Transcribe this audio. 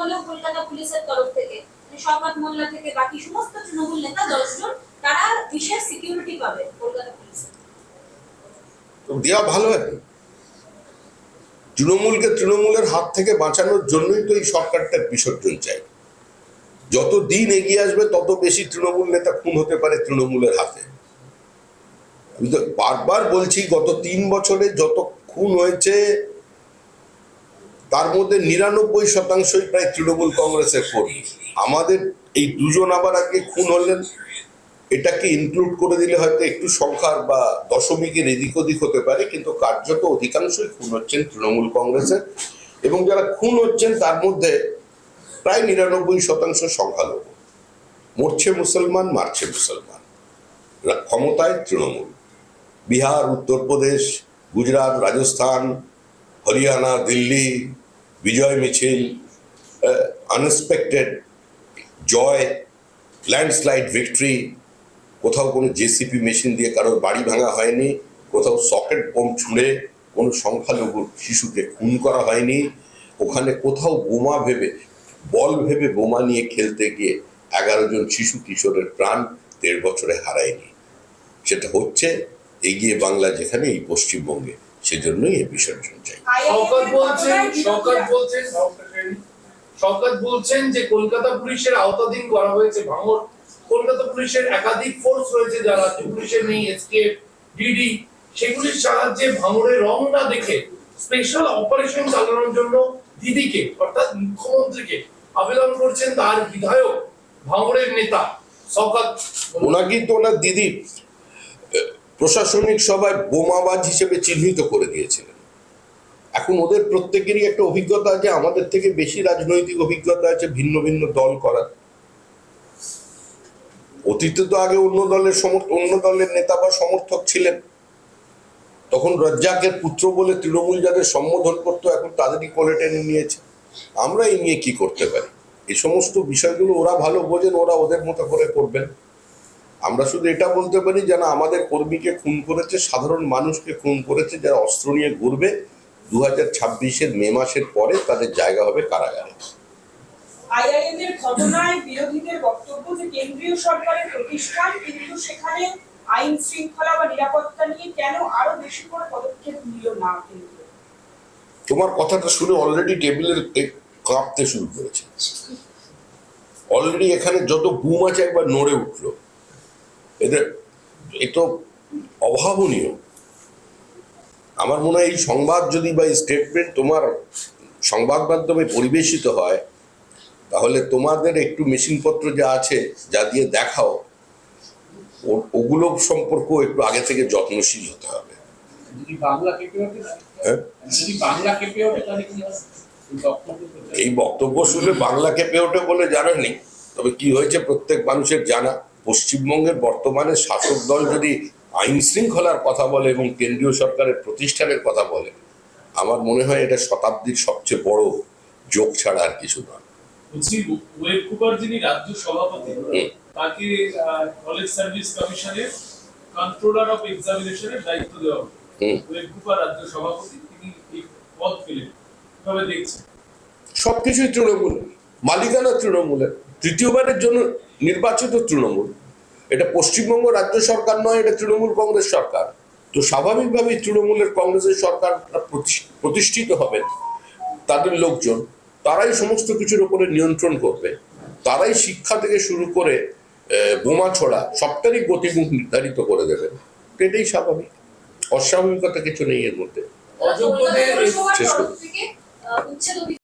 হলেও কলকাতা পুলিশের তরফ থেকে মানে শওকত মোল্লা থেকে বাকি সমস্ত তৃণমূল নেতা দশজন, তারা বিশেষ সিকিউরিটি পাবে কলকাতা দেওয়া ভালো তৃণমূলকে তৃণমূলের হাত থেকে বাঁচানোর জন্যই তো এই সরকারটার বিসর্জন চাই। যত দিন এগিয়ে আসবে, তত বেশি তৃণমূল নেতা খুন হতে পারে তৃণমূলের হাতে। আমি তো বারবার বলছি, গত তিন বছরে যত খুন হয়েছে তার মধ্যে নিরানব্বই শতাংশই প্রায় তৃণমূল কংগ্রেসের কর্মী আমাদের এই দুজন আবার আগে খুন হলেন। এটাকে ইনক্লুড করে দিলে হয়তো একটু সংখ্যার বা দশমিকের এদিক ওদিক হতে পারে, কিন্তু কার্যত অধিকাংশই খুন হচ্ছেন তৃণমূল কংগ্রেসের। এবং যারা খুন হচ্ছেন, তার মধ্যে প্রায় নিরানব্বই শতাংশ সংখ্যালঘু। মরছে মুসলমান, মারছে মুসলমান। ক্ষমতায় তৃণমূল। বিহার, উত্তরপ্রদেশ, গুজরাট, রাজস্থান, হরিয়ানা, দিল্লি বিজয় মিছিল আনএক্সপেক্টেড জয় ল্যান্ডস্লাইড ভিক্টরি কোথাও কোনো জেসিপি মেশিন দিয়ে কারোর বাড়ি ভাঙা হয়নি, কোথাও সকেট বোম ছুঁড়ে কোনো সংখ্যালঘু শিশুকে খুন করা হয়নি, ওখানে কোথাও বোমা ভেবে, বল ভেবে বোমা নিয়ে খেলতে গিয়ে এগারো জন শিশু কিশোরের প্রাণ দেড় বছরে হারায়নি। সেটা হচ্ছে এগিয়ে বাংলা যেখানে এই পশ্চিমবঙ্গে সেজন্যই এই বিসর্জন চাই শওকত বলছেন শওকত বলছেন শওকত বলছেন যে কলকাতা পুলিশের আওতাধীন করা হয়েছে ভাঙর কলকাতা পুলিশের একাধিক ফোর্স রয়েছে যা রাজ্য পুলিশের নেই এসকেএফ ডিডি সেগুলির সাহায্যে ভাঙড়ের রং না দেখে স্পেশাল অপারেশন চালানোর জন্য দিদিকে অর্থাৎ মুখ্যমন্ত্রীকে আবেদন করছেন তার বিধায়ক ভাঙড়ের নেতা শওকত। ওনাকেই তো ওনার দিদি। প্রশাসনিক সভায় বোমাবাজ হিসেবে চিহ্নিত করে দিয়েছিলেন। এখন ওদের প্রত্যেকেরই একটা অভিজ্ঞতা আছে আমাদের থেকে বেশি রাজনৈতিক অভিজ্ঞতা আছে ভিন্ন ভিন্ন দল করার। অতীতে তো আগে অন্য দলের অন্য দলের নেতা বা সমর্থক ছিলেন। তখন রজ্জাকের পুত্র বলে তৃণমূল যাদের সম্বোধন করতো এখন তাদেরই কোলে টেনে নিয়েছে। আমরা এই নিয়ে কি করতে পারি? এই সমস্ত বিষয়গুলো ওরা ভালো বোঝেন, ওরা ওদের মতো করে করবেন। আমরা শুধু এটা বলতে পারি যারা আমাদের কর্মীকে খুন করেছে সাধারণ মানুষকে খুন করেছে যারা অস্ত্র নিয়ে ঘুরবে। দু হাজার ছাব্বিশের মে মাসের পরে তাদের জায়গা হবে কারাগারে। আইআইএম এর ঘটনায় বিরোধীদের বক্তব্য যে কেন্দ্রীয় সরকারের প্রতিষ্ঠান কিন্তু সেখানে আইন শৃঙ্খলা বা নিরাপত্তা নিয়ে কেন আরও বেশি করে পদক্ষেপ নিল না তোমার কথাটা শুনে অলরেডি টেবিলের কাঁপতে শুরু করেছে। অলরেডি এখানে যত বুম আছে একবার নড়ে উঠল। এদের এ তো অভাবনীয়। আমার মনে হয় এই সংবাদ যদি বা স্টেটমেন্ট তোমার সংবাদ মাধ্যমে পরিবেশিত হয় তাহলে তোমাদের একটু মেশিনপত্র যা আছে যা দিয়ে দেখাও ওগুলো সম্পর্ক একটু আগে থেকে যত্নশীল হতে হবে। হ্যাঁ? এই বক্তব্য শুনে বাংলা কেঁপে ওঠে বলে জানেননি তবে কি হয়েছে প্রত্যেক মানুষের জানা। পশ্চিমবঙ্গের বর্তমানে শাসক দল যদি আইন শৃঙ্খলার কথা বলে এবং কেন্দ্রীয় সরকারের প্রতিষ্ঠানের কথা বলে আমার মনে হয় এটা শতাব্দীর সবচেয়ে বড় যোগ ছাড়া আর কিছু না যিনি রাজ্য সভাপতি তাকে কলেজ সার্ভিস কমিশনের কন্ট্রোলার অফ এক্সামিনেশনের দায়িত্ব দেওয়া। ওয়েব রাজ্য সভাপতি তিনি এই পদ পেলেন। কীভাবে দেখছেন? সবকিছুই তৃণমূল মালিকানা তৃণমূলের। তৃতীয়বারের জন্য নির্বাচিত তৃণমূল। এটা পশ্চিমবঙ্গ রাজ্য সরকার নয় এটা তৃণমূল কংগ্রেস সরকার। তো স্বাভাবিকভাবেই তৃণমূলের কংগ্রেসের সরকার প্রতিষ্ঠিত হবে তাদের লোকজন। তারাই সমস্ত কিছুর উপরে নিয়ন্ত্রণ করবে। তারাই শিক্ষা থেকে শুরু করে বোমা ছোড়া সবটারই গতিমুখ নির্ধারিত করে দেবে। এটাই স্বাভাবিক। অস্বাভাবিকতা কিছু নেই এর মধ্যে। শেষ তরফ